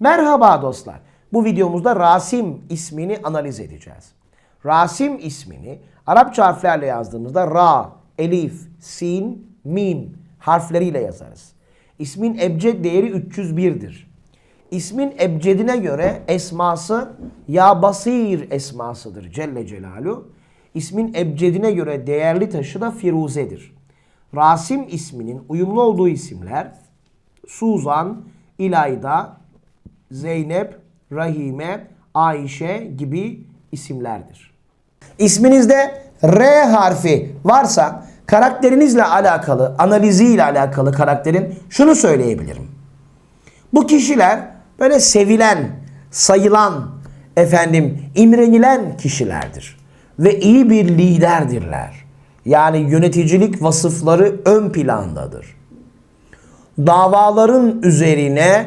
Merhaba dostlar. Bu videomuzda Rasim ismini analiz edeceğiz. Rasim ismini Arapça harflerle yazdığımızda Ra, Elif, Sin, Mim harfleriyle yazarız. İsmin ebced değeri 301'dir. İsmin ebcedine göre esması Ya Basir esmasıdır Celle Celaluhu. İsmin ebcedine göre değerli taşı da Firuze'dir. Rasim isminin uyumlu olduğu isimler Suzan, İlayda, Zeynep, Rahime, Ayşe gibi isimlerdir. İsminizde R harfi varsa karakterinizle alakalı, analiziyle alakalı karakterin şunu söyleyebilirim. Bu kişiler böyle sevilen, sayılan, efendim imrenilen kişilerdir. Ve iyi bir liderdirler. Yani yöneticilik vasıfları ön plandadır davaların üzerine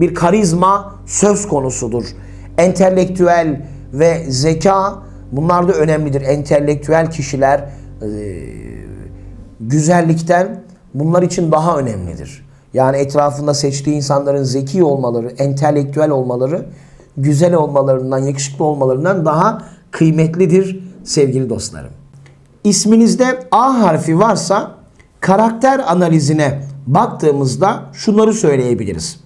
bir karizma söz konusudur. Entelektüel ve zeka bunlar da önemlidir. Entelektüel kişiler e, güzellikten bunlar için daha önemlidir. Yani etrafında seçtiği insanların zeki olmaları, entelektüel olmaları, güzel olmalarından, yakışıklı olmalarından daha kıymetlidir sevgili dostlarım. İsminizde A harfi varsa karakter analizine baktığımızda şunları söyleyebiliriz.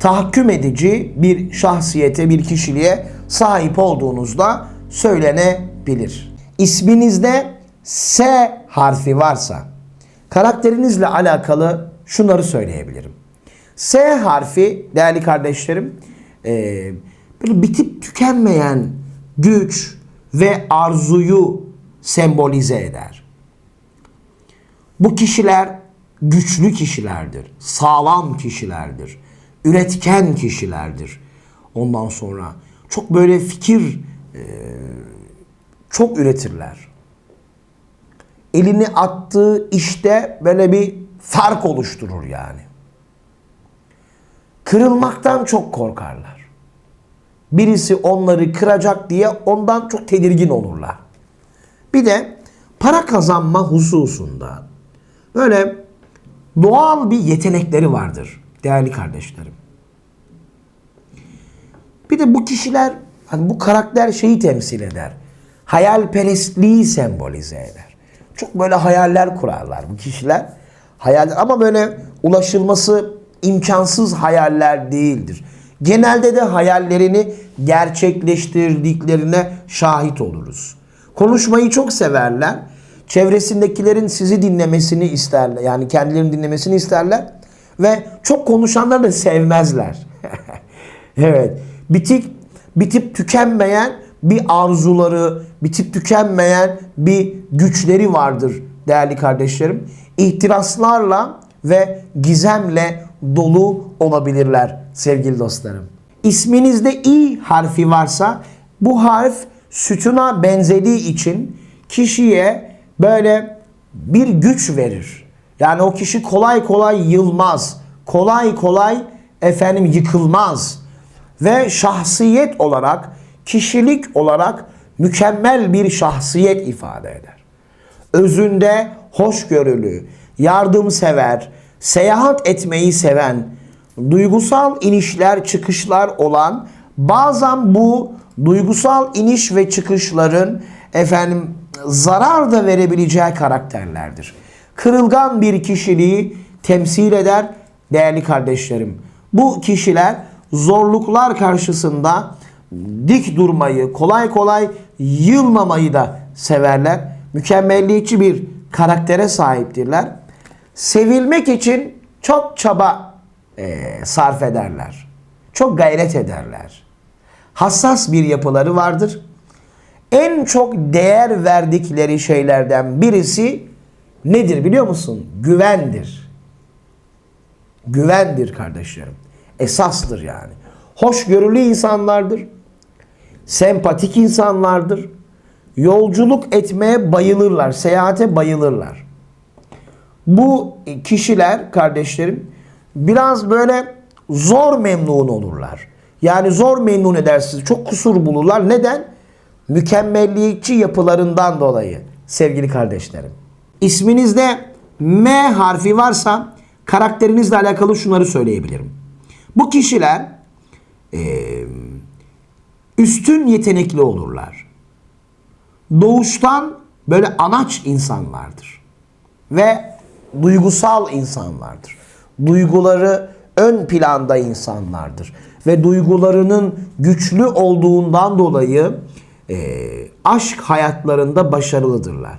Tahakküm edici bir şahsiyete, bir kişiliğe sahip olduğunuzda söylenebilir. İsminizde S harfi varsa karakterinizle alakalı şunları söyleyebilirim. S harfi değerli kardeşlerim e, böyle bitip tükenmeyen güç ve arzuyu sembolize eder. Bu kişiler güçlü kişilerdir, sağlam kişilerdir, üretken kişilerdir. Ondan sonra çok böyle fikir e, çok üretirler. Elini attığı işte böyle bir fark oluşturur yani. Kırılmaktan çok korkarlar. Birisi onları kıracak diye ondan çok tedirgin olurlar. Bir de para kazanma hususunda böyle doğal bir yetenekleri vardır değerli kardeşlerim. Bir de bu kişiler hani bu karakter şeyi temsil eder. Hayalperestliği sembolize eder. Çok böyle hayaller kurarlar bu kişiler. Hayal ama böyle ulaşılması imkansız hayaller değildir. Genelde de hayallerini gerçekleştirdiklerine şahit oluruz. Konuşmayı çok severler. Çevresindekilerin sizi dinlemesini isterler. Yani kendilerini dinlemesini isterler. Ve çok konuşanları da sevmezler. evet. Bitik, bitip tükenmeyen bir arzuları, bitip tükenmeyen bir güçleri vardır değerli kardeşlerim. İhtiraslarla ve gizemle dolu olabilirler sevgili dostlarım. İsminizde i harfi varsa bu harf sütuna benzediği için kişiye böyle bir güç verir. Yani o kişi kolay kolay yılmaz. Kolay kolay efendim yıkılmaz. Ve şahsiyet olarak, kişilik olarak mükemmel bir şahsiyet ifade eder. Özünde hoşgörülü, yardımsever, seyahat etmeyi seven, duygusal inişler çıkışlar olan bazen bu duygusal iniş ve çıkışların efendim zarar da verebileceği karakterlerdir. Kırılgan bir kişiliği temsil eder değerli kardeşlerim. Bu kişiler zorluklar karşısında dik durmayı, kolay kolay yılmamayı da severler. Mükemmelliyetçi bir karaktere sahiptirler. Sevilmek için çok çaba eee, sarf ederler. Çok gayret ederler. Hassas bir yapıları vardır. En çok değer verdikleri şeylerden birisi nedir biliyor musun? Güvendir. Güvendir kardeşlerim. Esastır yani. Hoşgörülü insanlardır. Sempatik insanlardır. Yolculuk etmeye bayılırlar. Seyahate bayılırlar. Bu kişiler kardeşlerim biraz böyle zor memnun olurlar. Yani zor memnun edersiniz. Çok kusur bulurlar. Neden? Mükemmelliyetçi yapılarından dolayı sevgili kardeşlerim. İsminizde M harfi varsa karakterinizle alakalı şunları söyleyebilirim. Bu kişiler eee, üstün yetenekli olurlar. Doğuştan böyle anaç insanlardır. Ve duygusal insanlardır. Duyguları ön planda insanlardır. Ve duygularının güçlü olduğundan dolayı eee, aşk hayatlarında başarılıdırlar.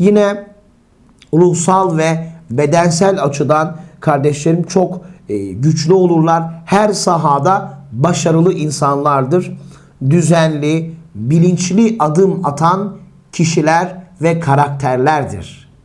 Yine ruhsal ve bedensel açıdan kardeşlerim çok e, güçlü olurlar. Her sahada başarılı insanlardır. Düzenli, bilinçli adım atan kişiler ve karakterlerdir.